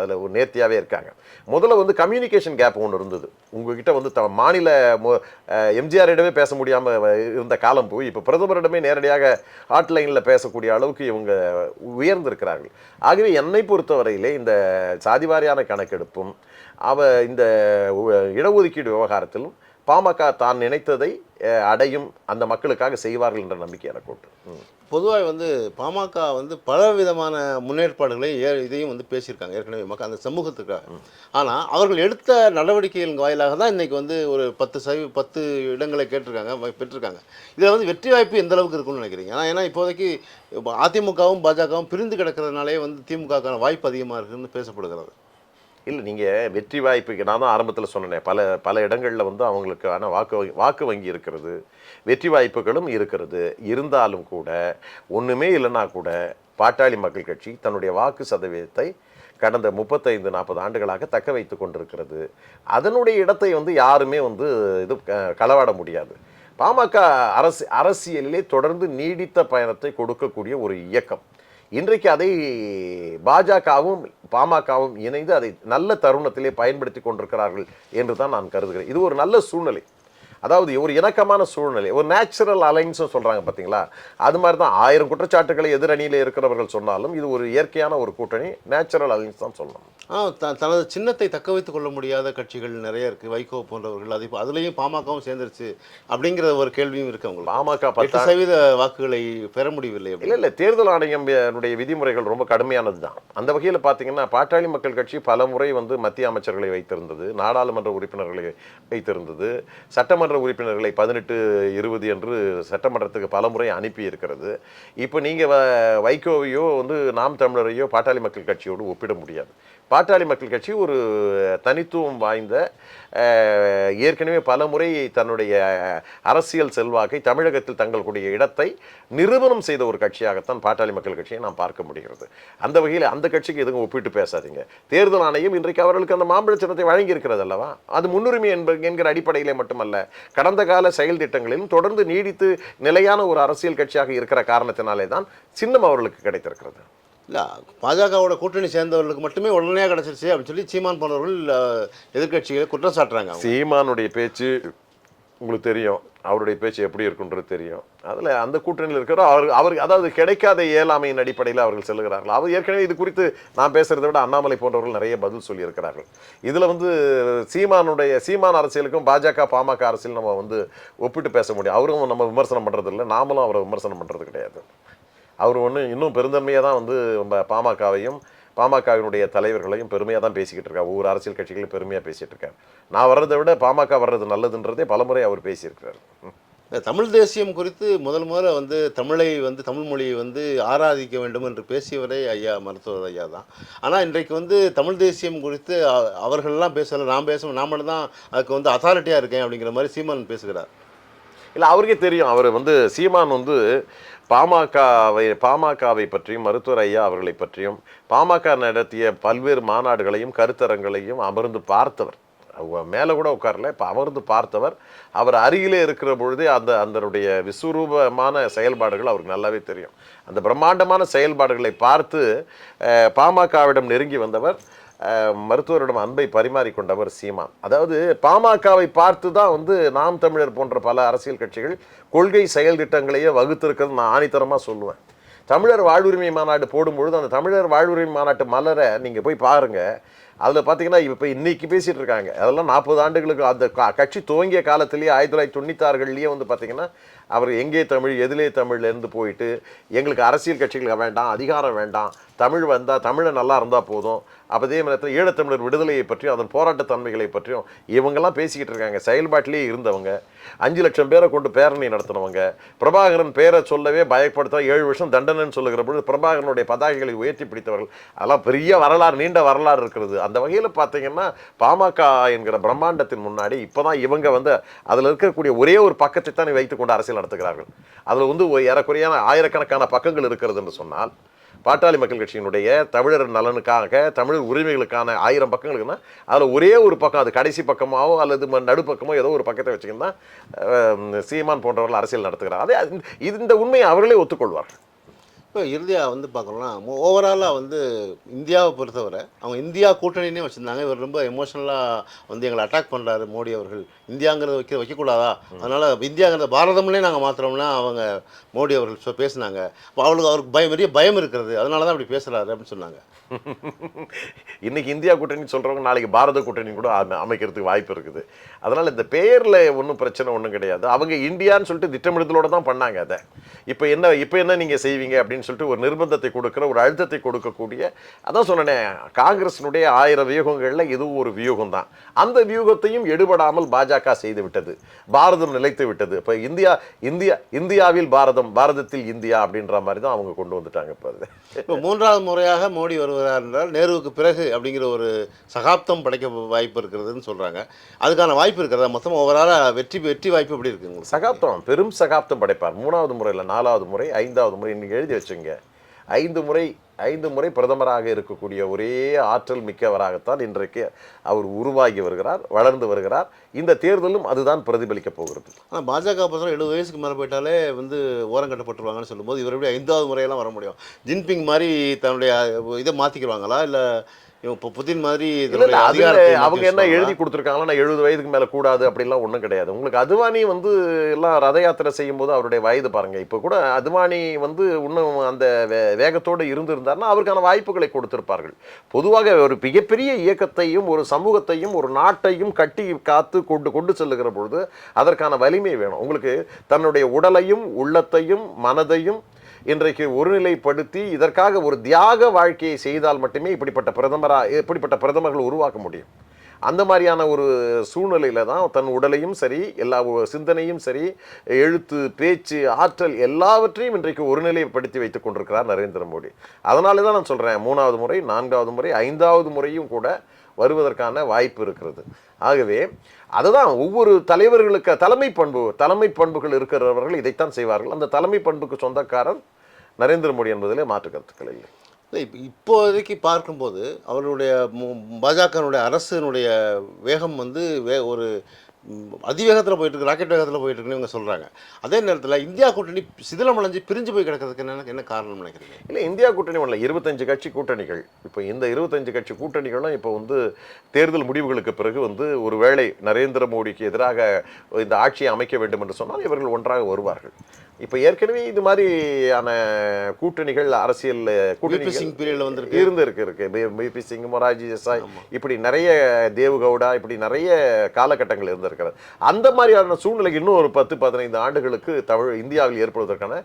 அதில் ஒரு நேர்த்தியாகவே இருக்காங்க. முதல்ல வந்து கம்யூனிகேஷன் கேப் ஒன்று இருந்தது. உங்ககிட்ட வந்து த மாநில எம்ஜிஆரிடமே பேச முடியாமல் இருந்த காலம் போய் இப்போ பிரதமரிடமே நேரடியாக ஹாட்லைனில் பேசக்கூடிய அளவுக்கு இவங்க உயர்ந்திருக்கிறார்கள். ஆகவே என்னை பொறுத்தவரையிலே இந்த சாதிவாரியான கணக்கெடுப்பும் அவ இந்த இடஒதுக்கீடு விவகாரத்திலும் பாமக தான் நினைத்ததை அடையும் அந்த மக்களுக்காக செய்வார்கள் என்ற நம்பிக்கை எனக்கு உண்டு பொதுவாக வந்து பாமக வந்து பல விதமான முன்னேற்பாடுகளையும் ஏ இதையும் வந்து பேசியிருக்காங்க. ஏற்கனவே மக்கள் அந்த சமூகத்துக்காக. ஆனால் அவர்கள் எடுத்த நடவடிக்கைகளின் வாயிலாக தான் இன்றைக்கி வந்து ஒரு பத்து சதவீ பத்து இடங்களை கேட்டிருக்காங்க பெற்றிருக்காங்க. இதில் வந்து வெற்றி வாய்ப்பு எந்த அளவுக்கு இருக்கும்னு நினைக்கிறீங்க? ஏன்னா ஏன்னா இப்போதைக்கு இப்போ அதிமுகவும் பாஜகவும் பிரிந்து கிடக்கிறதுனாலே வந்து திமுகக்கான வாய்ப்பு அதிகமாக இருக்குன்னு பேசப்படுகிறது. இல்லை நீங்கள் வெற்றி வாய்ப்புக்கு நான் தான் ஆரம்பத்தில் சொன்னேன் பல பல இடங்களில் வந்து அவங்களுக்கான வாக்கு வங்கி வாக்கு வங்கி இருக்கிறது. வெற்றி வாய்ப்புகளும் இருக்கிறது. இருந்தாலும் கூட ஒன்றுமே இல்லைன்னா கூட பாட்டாளி மக்கள் கட்சி தன்னுடைய வாக்கு சதவீதத்தை கடந்த முப்பத்தைந்து நாற்பது ஆண்டுகளாக தக்க வைத்து கொண்டிருக்கிறது. அதனுடைய இடத்தை வந்து யாருமே வந்து இது களவாட முடியாது. பாமக அரசு அரசியலிலே தொடர்ந்து நீடித்த பயணத்தை கொடுக்கக்கூடிய ஒரு இயக்கம். இன்றைக்கு அதை பாஜகவும் பாமகவும் இணைந்து அதை நல்ல தருணத்திலே பயன்படுத்தி கொண்டிருக்கிறார்கள் என்று தான் நான் கருதுகிறேன். இது ஒரு நல்ல சூழ்நிலை. அதாவது ஒரு இணக்கமான சூழ்நிலை ஒரு நேச்சுரல் அலைன்ஸும் சொல்கிறாங்க பார்த்தீங்களா அது மாதிரி தான் ஆயிரம் குற்றச்சாட்டுகளை எதிரணியில் இருக்கிறவர்கள் சொன்னாலும் இது ஒரு இயற்கையான ஒரு கூட்டணி நேச்சுரல் அலைன்ஸ் தான் சொல்லணும். தனது சின்னத்தை தக்க வைத்துக் கொள்ள முடியாத கட்சிகள் நிறைய இருக்குது வைகோ போன்றவர்கள் அதே அதுலேயும் பாமகவும் சேர்ந்துருச்சு அப்படிங்கிற ஒரு கேள்வியும் இருக்கு அவங்களுக்கு. பாமக பத்தா சதவீத வாக்குகளை பெற முடியவில்லை இல்லை இல்லை தேர்தல் ஆணையம்னுடைய விதிமுறைகள் ரொம்ப கடுமையானது தான். அந்த வகையில் பார்த்தீங்கன்னா பாட்டாளி மக்கள் கட்சி பல முறை வந்து மத்திய அமைச்சர்களை வைத்திருந்தது நாடாளுமன்ற உறுப்பினர்களை வைத்திருந்தது சட்டமன்ற உறுப்பினர்களை பதினெட்டு இருபது என்று சட்டமன்றத்துக்கு பலமுறை அனுப்பி இருக்கிறது இப்போ நீங்கள் வைகோவையோ வந்து நாம் தமிழரையோ பாட்டாளி மக்கள் கட்சியோடு ஒப்பிட முடியாது. பாட்டாளி மக்கள் கட்சி ஒரு தனித்துவம் வாய்ந்த ஏற்கனவே பல முறை தன்னுடைய அரசியல் செல்வாக்கை தமிழகத்தில் தங்களுடைய இடத்தை நிறுவனம் செய்த ஒரு கட்சியாகத்தான் பாட்டாளி மக்கள் கட்சியை நாம் பார்க்க முடிகிறது. அந்த வகையில் அந்த கட்சிக்கு எதுவும் ஒப்பிட்டு பேசாதீங்க. தேர்தல் ஆணையம் இன்றைக்கு அவர்களுக்கு அந்த மாம்பழ சின்னத்தை வழங்கி அல்லவா? அது முன்னுரிமை என்ப என்கிற அடிப்படையிலே மட்டுமல்ல கடந்த கால செயல் திட்டங்களிலும் தொடர்ந்து நீடித்து நிலையான ஒரு அரசியல் கட்சியாக இருக்கிற காரணத்தினாலே தான் சின்னம் அவர்களுக்கு கிடைத்திருக்கிறது இல்லை பாஜகவோட கூட்டணி சேர்ந்தவர்களுக்கு மட்டுமே உடனடியாக கிடச்சிருச்சு அப்படின்னு சொல்லி சீமான் போன்றவர்கள் அஹ், எதிர்க்கட்சிகளை குற்றம் சாட்டுறாங்க. சீமானுடைய பேச்சு உங்களுக்கு தெரியும். அவருடைய பேச்சு எப்படி இருக்குன்றது தெரியும். அதில் அந்த கூட்டணியில் இருக்கிற அவர் அவர் அதாவது கிடைக்காத இயலாமையின் அடிப்படையில் அவர்கள் செல்கிறார்கள் அவர் ஏற்கனவே இது குறித்து நான் பேசுகிறத விட அண்ணாமலை போன்றவர்கள் நிறைய பதில் சொல்லியிருக்கிறார்கள். இதில் வந்து சீமானுடைய சீமான் அரசியலுக்கும் பாஜக பாமக அரசியல் நம்ம வந்து ஒப்பிட்டு பேச முடியும். அவரும் நம்ம விமர்சனம் பண்ணுறதில்ல நாமளும் அவரை விமர்சனம் பண்ணுறது கிடையாது. அவர் ஒன்று இன்னும் பெருந்தன்மையாக தான் வந்து நம்ம பாமகவையும் பாமகவினுடைய தலைவர்களையும் பெருமையாக தான் பேசிக்கிட்டு இருக்கார் ஒவ்வொரு அரசியல் கட்சிகளையும் பெருமையாக பேசிகிட்டு இருக்கார் நான் வர்றதை விட பாமக வர்றது நல்லதுன்றதே பலமுறை அவர் பேசியிருக்கிறார். இந்த தமிழ் தேசியம் குறித்து முதல் முதல்ல வந்து தமிழை வந்து தமிழ் மொழியை வந்து ஆராதிக்க வேண்டும் என்று பேசியவரே ஐயா மருத்துவர் ஐயா தான். ஆனால் இன்றைக்கு வந்து தமிழ் தேசியம் குறித்து அவர்கள்லாம் பேசலை. நான் பேச நான் மட்டும் தான் அதுக்கு வந்து அத்தாரிட்டியாக இருக்கேன் அப்படிங்கிற மாதிரி சீமான் பேசுகிறார். இல்லை அவருக்கே தெரியும். அவர் வந்து சீமான் வந்து பாமகவை பாமகவை பற்றியும் மருத்துவர் ஐயா அவர்களை பற்றியும் பாமக நடத்திய பல்வேறு மாநாடுகளையும் கருத்தரங்களையும் அமர்ந்து பார்த்தவர். அவங்க மேலே கூட உட்காரல இப்போ அமர்ந்து பார்த்தவர். அவர் அருகிலே இருக்கிற பொழுதே அந்த அதனுடைய விஸ்வரூபமான செயல்பாடுகள் அவருக்கு நல்லாவே தெரியும். அந்த பிரம்மாண்டமான செயல்பாடுகளை பார்த்து பாமகவிடம் நெருங்கி வந்தவர் மருத்துவரிடம் அன்பை பரிமாறிக்கொண்டவர் சீமான். அதாவது பாமகவை பார்த்து தான் வந்து நாம் தமிழர் போன்ற பல அரசியல் கட்சிகள் கொள்கை செயல் திட்டங்களையே வகுத்திருக்கிறது நான் ஆணித்தரமாக சொல்லுவேன். தமிழர் வாழ்வுரிமை மாநாடு போடும்பொழுது அந்த தமிழர் வாழ்வுரிமை மாநாட்டு மலரை நீங்கள் போய் பாருங்கள் அதில் பார்த்தீங்கன்னா இப்போ இன்னைக்கு பேசிகிட்டு இருக்காங்க. அதெல்லாம் நாற்பது ஆண்டுகளுக்கு அந்த க- கட்சி துவங்கிய காலத்திலேயே ஆயிரத்தி தொள்ளாயிரத்தி தொண்ணூத்தாறுகள்லேயே வந்து பார்த்தீங்கன்னா அவர் எங்கே தமிழ் எதிலே தமிழ்லேருந்து போயிட்டு எங்களுக்கு அரசியல் கட்சிகள் வேண்டாம் அதிகாரம் வேண்டாம் தமிழ் வந்தால் தமிழை நல்லா இருந்தால் போதும் அதே நேரத்தில் ஈழத்தமிழர் விடுதலையை பற்றியும் அதன் போராட்ட தன்மைகளை பற்றியும் இவங்கெல்லாம் பேசிக்கிட்டு இருக்காங்க. செயல்பாட்டிலே இருந்தவங்க. அஞ்சு லட்சம் பேரை கொண்டு பேரணி நடத்தினவங்க. பிரபாகரன் பேரை சொல்லவே பயப்படுத்த ஏழு வருஷம் தண்டனைன்னு சொல்லுகிற பொழுது பிரபாகரனுடைய பதாகைகளை உயர்த்தி பிடித்தவர்கள். அதெல்லாம் பெரிய வரலாறு நீண்ட வரலாறு இருக்கிறது. அந்த வகையில் பார்த்தீங்கன்னா பாமக என்கிற பிரம்மாண்டத்தின் முன்னாடி இப்போ தான் இவங்க வந்து அதில் இருக்கக்கூடிய ஒரே ஒரு பக்கத்தை தான் வைத்துக்கொண்டு அரசியல் நடத்துகிறார்கள். அதில் வந்து ஒரு ஏறக்குறையான ஆயிரக்கணக்கான பக்கங்கள் இருக்கிறது என்று சொன்னால் பாட்டாளி மக்கள் கட்சியினுடைய தமிழர் நலனுக்காக தமிழர் உரிமைகளுக்கான ஆயிரம் பக்கங்களுக்குன்னா அதில் ஒரே ஒரு பக்கம் அது கடைசி பக்கமாவோ அல்லது நடுப்பக்கமோ ஏதோ ஒரு பக்கத்தை வச்சுக்கின்னா சீமான் போன்றவர்கள் அரசியல் நடத்துகிறார். அதே இது இந்த உண்மையை அவர்களே ஒத்துக்கொள்வார்கள். இப்போ இறுதியாக வந்து பார்க்கணும்னா ஓவராலாக வந்து இந்தியாவை பொறுத்தவரை அவங்க இந்தியா கூட்டணினே வச்சுருந்தாங்க. இவர் ரொம்ப எமோஷனலாக வந்து எங்களை அட்டாக் பண்ணுறாரு மோடி அவர்கள். இந்தியாங்கிறத வைக்க வைக்கக்கூடாதா? அதனால் இந்தியாங்கிறத பாரதம்லேயே நாங்கள் மாத்திரம்னா அவங்க மோடி அவர்கள் பேசினாங்க. அப்போ அவளுக்கு அவருக்கு பயம் பெரிய பயம் இருக்கிறது. அதனால தான் அப்படி பேசுகிறாரு அப்படின்னு சொன்னாங்க. இன்னைக்கு இந்தியா கூட்டணி சொல்றவங்க நாளைக்கு பாரத கூட்டணி கூட அமை- அமைக்கிறதுக்கு வாய்ப்பு இருக்குது. அதனால் இந்த பேரில் ஒன்றும் பிரச்சனை ஒன்றும் கிடையாது. அவங்க இந்தியான்னு சொல்லிட்டு திட்டமிடுதலோட தான் பண்ணாங்க அதை. இப்போ என்ன இப்போ என்ன நீங்க செய்வீங்க அப்படின்னு சொல்லிட்டு ஒரு நிர்பந்தத்தை கொடுக்குற ஒரு அழுத்தத்தை கொடுக்கக்கூடிய அதான் சொன்னேனே காங்கிரஸினுடைய ஆயிரம் வியூகங்களில் இதுவும் ஒரு வியூகம் தான். அந்த வியூகத்தையும் எடுபடாமல் பாஜக செய்து விட்டது. பாரதம் நிலைத்து விட்டது. இப்போ இந்தியா இந்தியா இந்தியாவில் பாரதம் பாரதத்தில் இந்தியா அப்படின்ற மாதிரி தான் அவங்க கொண்டு வந்துட்டாங்க இப்போ மூன்றாவது முறையாக மோடி வருகிறார் என்றால் நேருவுக்கு பிறகு அப்படிங்கிற ஒரு சகாப்தம் படைக்க வாய்ப்பு இருக்கிறதுன்னு சொல்கிறாங்க அதுக்கான வாய்ப்பு இருக்கிறதா? மொத்தம் ஓவராலாக வெற்றி வெற்றி வாய்ப்பு எப்படி இருக்குது சகாப்தம். பெரும் சகாப்தம் படைப்பார். மூணாவது முறையில் நாலாவது முறை ஐந்தாவது முறை இன்னைக்கு எழுதி வச்சுங்க. ஐந்து முறை ஐந்து முறை பிரதமராக இருக்கக்கூடிய ஒரே ஆற்றல் மிக்கவராகத்தான் இன்றைக்கு அவர் உருவாகி வருகிறார் வளர்ந்து வருகிறார். இந்த தேர்தலும் அதுதான் பிரதிபலிக்க போகிறது. ஆனால் பாஜக பொறுத்தவரை எழுபது வயசுக்கு மேலே போயிட்டாலே வந்து ஓரம் கட்டப்பட்டுருவாங்கன்னு சொல்லும்போது இவர் எப்படி ஐந்தாவது முறையெல்லாம் வர முடியும். ஜின்பிங் மாதிரி தன்னுடைய இதை மாற்றிக்கிடுவாங்களா இல்லை இப்போ புதின் மாதிரி அவங்க என்ன? எழுதி கொடுத்துருக்காங்களா நான் எழுபது வயதுக்கு மேல கூடாது அப்படிலாம் ஒண்ணும் கிடையாது. உங்களுக்கு அத்வானி வந்து எல்லாம் ரத யாத்திரை செய்யும் போது அவருடைய வயது பாருங்க. இப்போ கூட அத்வானி வந்து இன்னும் அந்த வே- வேகத்தோடு இருந்திருந்தாருன்னா அவருக்கான வாய்ப்புகளை கொடுத்திருப்பார்கள். பொதுவாக ஒரு மிகப்பெரிய இயக்கத்தையும் ஒரு சமூகத்தையும் ஒரு நாட்டையும் கட்டி காத்து கொண்டு கொண்டு செல்லுகிற பொழுது அதற்கான வலிமை வேணும். உங்களுக்கு தன்னுடைய உடலையும் உள்ளத்தையும் மனதையும் இன்றைக்கு ஒருநிலைப்படுத்தி இதற்காக ஒரு தியாக வாழ்க்கையை செய்தால் மட்டுமே இப்படிப்பட்ட பிரதமரா இப்படிப்பட்ட பிரதமர்கள் உருவாக்க முடியும். அந்த மாதிரியான ஒரு சூழ்நிலையில தான் தன் உடலையும் சரி எல்லா சிந்தனையும் சரி எழுத்து பேச்சு ஆற்றல் எல்லாவற்றையும் இன்றைக்கு ஒருநிலைப்படுத்தி வைத்துக் கொண்டிருக்கிறார் நரேந்திர மோடி. அதனால தான் நான் சொல்கிறேன் மூணாவது முறை நான்காவது முறை ஐந்தாவது முறையும் கூட வருவதற்கான வாய்ப்பு இருக்கிறது. ஆகவே அதுதான் ஒவ்வொரு தலைவர்களுக்கு தலைமை பண்பு தலைமை பண்புகள் இருக்கிறவர்கள் இதைத்தான் செய்வார்கள். அந்த தலைமை பண்புக்கு சொந்தக்காரர் நரேந்திர மோடி என்பதிலே மாற்று கருத்துக்கள் இல்லை. இல்லை இப்போ இப்போதைக்கு பார்க்கும்போது அவருடைய பாஜகனுடைய அரசினுடைய வேகம் வந்து வே ஒரு அதிவேகத்தில் போயிட்டு இருக்கு ராக்கெட் வேகத்தில் போயிட்டுருக்குன்னு இவங்க சொல்கிறாங்க அதே நேரத்தில் இந்தியா கூட்டணி சிதிலமடைஞ்சு பிரிஞ்சு போய் கிடக்கிறதுக்கு என்ன என்ன காரணம் நினைக்கிறீங்க? இல்லை இந்தியா கூட்டணி ஒன்றில் இருபத்தஞ்சு கட்சி கூட்டணிகள். இப்போ இந்த இருபத்தஞ்சு கட்சி கூட்டணிகளும் இப்போ வந்து தேர்தல் முடிவுகளுக்கு பிறகு வந்து ஒருவேளை நரேந்திர மோடிக்கு எதிராக இந்த ஆட்சியை அமைக்க வேண்டும் என்று சொன்னால் இவர்கள் ஒன்றாக வருவார்கள். இப்போ ஏற்கனவே இது மாதிரியான கூட்டணிகள் அரசியல் கூட்டணி சிங் பீரியடில் வந்திருக்கு. இருந்து இருக்கு. இருக்கு பிபி சிங் மொராஜி தேசாய் இப்படி நிறைய தேவுகவுடா இப்படி நிறைய காலகட்டங்கள் இருந்திருக்கிறது. அந்த மாதிரியான சூழ்நிலை இன்னும் ஒரு பத்து பதினைந்து ஆண்டுகளுக்கு தமிழ் இந்தியாவில் ஏற்படுவதற்கான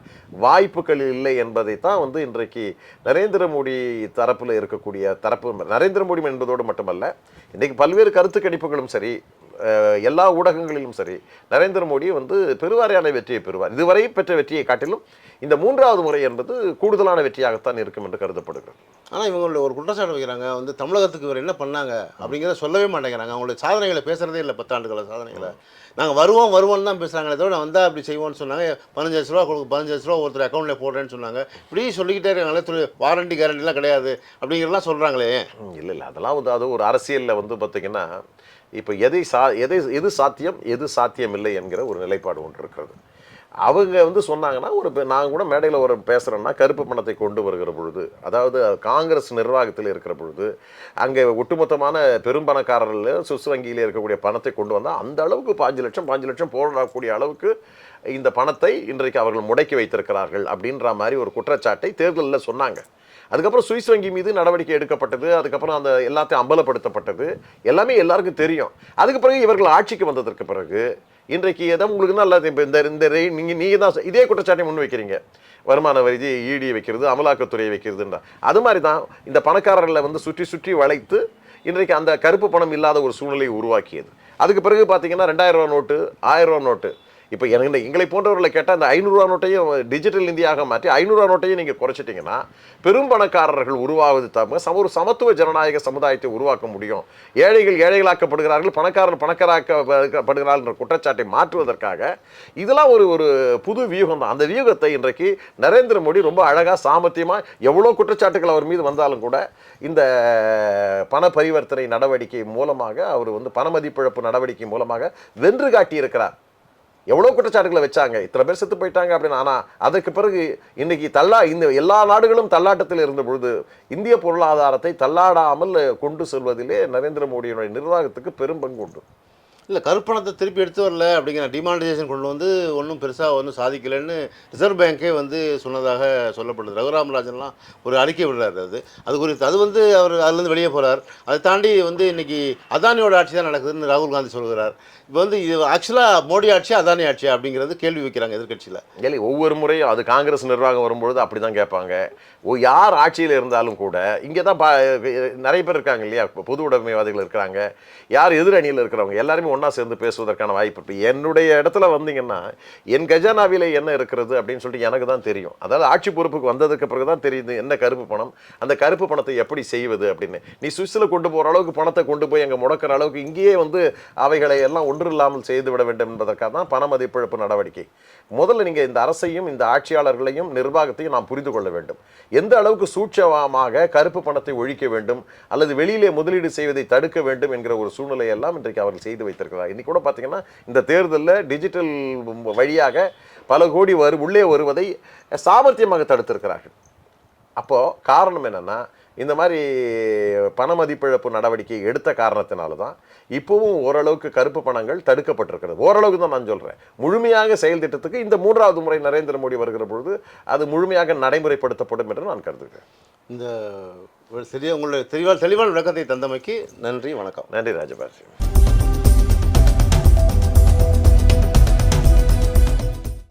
வாய்ப்புகள் இல்லை என்பதை தான் வந்து இன்றைக்கு நரேந்திர மோடி தரப்பில் இருக்கக்கூடிய தரப்பு. நரேந்திர மோடி என்பதோடு மட்டுமல்ல இன்றைக்கு பல்வேறு கருத்து கணிப்புகளும் சரி எல்லா ஊடகங்களிலும் சரி நரேந்திர மோடி வந்து பெருவாரியான வெற்றியை பெறுவார். இதுவரை பெற்ற வெற்றியை காட்டிலும் இந்த மூன்றாவது முறை என்பது கூடுதலான வெற்றியாகத்தான் இருக்கும் என்று கருதப்படுகிறது. ஆனால் இவங்களுடைய ஒரு குற்றச்சாட்டு வைக்கிறாங்க. வந்து தமிழகத்துக்கு இவர் என்ன பண்ணாங்க அப்படிங்கிறத சொல்லவே மாட்டேங்கிறாங்க. அவங்களுடைய சாதனைகளை பேசுகிறதே இல்லை பத்தாண்டுகள சாதனைகளை. நாங்கள் வருவோம் வருவோம்னு தான் பேசுகிறாங்களே தவிர வந்தால் அப்படி செய்வோம்னு சொன்னாங்க. பதினஞ்சு லட்ச ரூபா கொடுக்கு பதினஞ்சு லட்ச ரூபா ஒருத்தர் அக்கௌண்ட்டில் போடுறேன்னு சொன்னாங்க. இப்படி சொல்லிக்கிட்டே இருக்காங்களே துறை வாரண்டி கேரண்டிலாம் கிடையாது அப்படிங்கிறலாம் சொல்கிறாங்களே இல்லை இல்லை. அதெல்லாம் வந்து அது ஒரு அரசியலில் வந்து பார்த்தீங்கன்னா இப்போ எதை சா எதை எது சாத்தியம் எது சாத்தியமில்லை என்கிற ஒரு நிலைப்பாடு ஒன்று இருக்கிறது. அவங்க வந்து சொன்னாங்கன்னா ஒரு பே- நான் கூட மேடையில் ஒரு பேசுகிறேன்னா கருப்பு பணத்தை கொண்டு வருகிற பொழுது அதாவது காங்கிரஸ் நிர்வாகத்தில் இருக்கிற பொழுது அங்கே ஒட்டுமொத்தமான பெரும்பணக்காரர்கள் சுவிஸ் வங்கியில் இருக்கக்கூடிய பணத்தை கொண்டு வந்தால் அந்த அளவுக்கு பாஞ்சு லட்சம் பாஞ்சு லட்சம் போடக்கூடிய அளவுக்கு இந்த பணத்தை இன்றைக்கு அவர்கள் முடக்கி வைத்திருக்கிறார்கள் அப்படின்ற மாதிரி ஒரு குற்றச்சாட்டை தேர்தலில் சொன்னாங்க. அதுக்கப்புறம் சுவிஸ் வங்கி மீது நடவடிக்கை எடுக்கப்பட்டது அதுக்கப்புறம் அந்த எல்லாத்தையும் அம்பலப்படுத்தப்பட்டது. எல்லாமே எல்லாருக்கும் தெரியும். அதுக்கு பிறகு இவர்கள் ஆட்சிக்கு வந்ததற்கு பிறகு இன்றைக்கு எதோ உங்களுக்கு நல்லா இப்போ இந்த இந்த ரே- நீங்கள் நீங்க தான் இதே குற்றச்சாட்டை முன் வைக்கிறீங்க. வருமான வரி இடி வைக்கிறது அமலாக்கத்துறையை வைக்கிறதுன்றா. அது மாதிரி தான் இந்த பணக்காரர்களை வந்து சுற்றி சுற்றி வளைத்து இன்றைக்கு அந்த கருப்பு பணம் இல்லாத ஒரு சூழ்நிலையை உருவாக்கியது. அதுக்கு பிறகு பார்த்தீங்கன்னா ரெண்டாயிரம் ரூபா நோட்டு ஆயிரம் ரூபா நோட்டு இப்போ எனக்கு இந்த எங்களை போன்றவர்களை கேட்டால் அந்த ஐநூறுரூவா நோட்டையும் டிஜிட்டல் இந்தியாக மாற்றி ஐநூறுரூவா நோட்டையும் நீங்கள் குறைச்சிட்டிங்கன்னா பெரும் பணக்காரர்கள் உருவாவது தவிர சம ஒரு சமத்துவ ஜனநாயக சமுதாயத்தை உருவாக்க முடியும். ஏழைகள் ஏழைகளாக்கப்படுகிறார்கள் பணக்காரர்கள் பணக்காராக்கப்படுகிறார்கள் என்ற குற்றச்சாட்டை மாற்றுவதற்காக இதெல்லாம் ஒரு ஒரு புது வியூகம் தான் அந்த வியூகத்தை இன்றைக்கு நரேந்திர மோடி ரொம்ப அழகாக சாமர்த்தியமாக எவ்வளோ குற்றச்சாட்டுகள் அவர் மீது வந்தாலும் கூட இந்த பண பரிவர்த்தனை நடவடிக்கை மூலமாக அவர் வந்து பண மதிப்பிழப்பு நடவடிக்கை மூலமாக வென்று காட்டியிருக்கிறார். எவ்வளோ குற்றச்சாட்டுகளை வச்சாங்க? இத்தனை பேர் செத்து போயிட்டாங்க அப்படின்னு. ஆனால் அதற்கு பிறகு இன்றைக்கி தள்ளா இந்த எல்லா நாடுகளும் தள்ளாட்டத்தில் இருந்த பொழுது இந்திய பொருளாதாரத்தை தள்ளாடாமல் கொண்டு செல்வதிலே நரேந்திர மோடியினுடைய நிர்வாகத்துக்கு பெரும் பங்கு உண்டு. இல்லை கருப்பணத்தை திருப்பி எடுத்து வரல அப்படிங்கிற டிமானிட்டைசேஷன் கொண்டு வந்து ஒன்றும் பெருசாக ஒன்றும் சாதிக்கலைன்னு ரிசர்வ் பேங்க்கே வந்து சொன்னதாக சொல்லப்படுது. ரகுராம் ராஜன்லாம் ஒரு அறிக்கை விடுறாரு அது. அது குறித்து அது வந்து அவர் அதுலேருந்து வெளியே போகிறார் அதை தாண்டி வந்து இன்றைக்கி அதானியோட ஆட்சி தான் நடக்குதுன்னு ராகுல் காந்தி சொல்கிறார். இப்போ வந்து இது ஆக்சுவலாக மோடி ஆட்சி அதானி ஆட்சி அப்படிங்கிறது கேள்வி வைக்கிறாங்க எதிர்க்கட்சியில். இல்லை ஒவ்வொரு முறையும் அது காங்கிரஸ் நிர்வாகம் வரும்பொழுது அப்படி தான் கேட்பாங்க. ஓ யார் ஆட்சியில் இருந்தாலும் கூட இங்கே தான் பா நிறைய பேர் இருக்காங்க இல்லையா? இப்போ பொது உடைமைவாதிகள் இருக்கிறாங்க. யார் எதிர் அணியில் இருக்கிறவங்க? எல்லாருமே ஒன்றா சேர்ந்து பேசுவதற்கான வாய்ப்பு இப்போ என்னுடைய இடத்துல வந்தீங்கன்னா என் கஜானாவிலே என்ன இருக்கிறது அப்படின்னு சொல்லிட்டு எனக்கு தான் தெரியும். அதாவது ஆட்சி பொறுப்புக்கு வந்ததுக்கு பிறகு தான் தெரியுது என்ன கருப்பு பணம் அந்த கருப்பு பணத்தை எப்படி செய்வது அப்படின்னு. நீ சுவிஸில் கொண்டு போகிற அளவுக்கு பணத்தை கொண்டு போய் அங்கே முடக்கிற அளவுக்கு இங்கேயே வந்து அவைகளை எல்லாம் ஒன்று இல்லாமல் வேண்டும் என்பதற்காக தான் பண மதிப்பிழப்பு நடவடிக்கை. முதல்ல நீங்கள் இந்த அரசையும் இந்த ஆட்சியாளர்களையும் நிர்வாகத்தையும் நாம் புரிந்து கொள்ள வேண்டும். எந்த அளவுக்கு சூட்சமாக கருப்பு பணத்தை ஒழிக்க வேண்டும் அல்லது வெளியிலே முதலீடு செய்வதை தடுக்க வேண்டும் என்கிற ஒரு சூழ்நிலை எல்லாம் இன்றைக்கு அவர்கள் செய்து வைத்திருக்கிறார் இன்னைக்கு கூட பார்த்தீங்கன்னா இந்த தேர்தலில் டிஜிட்டல் வழியாக பல கோடி வரு உள்ளே வருவதை சாமர்த்தியமாக தடுத்திருக்கிறார்கள். அப்போது காரணம் என்னென்னா இந்த மாதிரி பண மதிப்பிழப்பு நடவடிக்கை எடுத்த காரணத்தினால தான் இப்போவும் ஓரளவுக்கு கருப்பு பணங்கள் தடுக்கப்பட்டிருக்கிறது. ஓரளவுக்கு தான் நான் சொல்கிறேன் முழுமையாக செயல் திட்டத்துக்கு இந்த மூன்றாவது முறை நரேந்திர மோடி வருகிற பொழுது அது முழுமையாக நடைமுறைப்படுத்தப்படும் என்று நான் கருதுகிறேன். இந்த சரியா உங்களுடைய தெளிவான தெளிவான விளக்கத்தை தந்தமைக்கு நன்றி வணக்கம். நன்றி ராஜபாஷி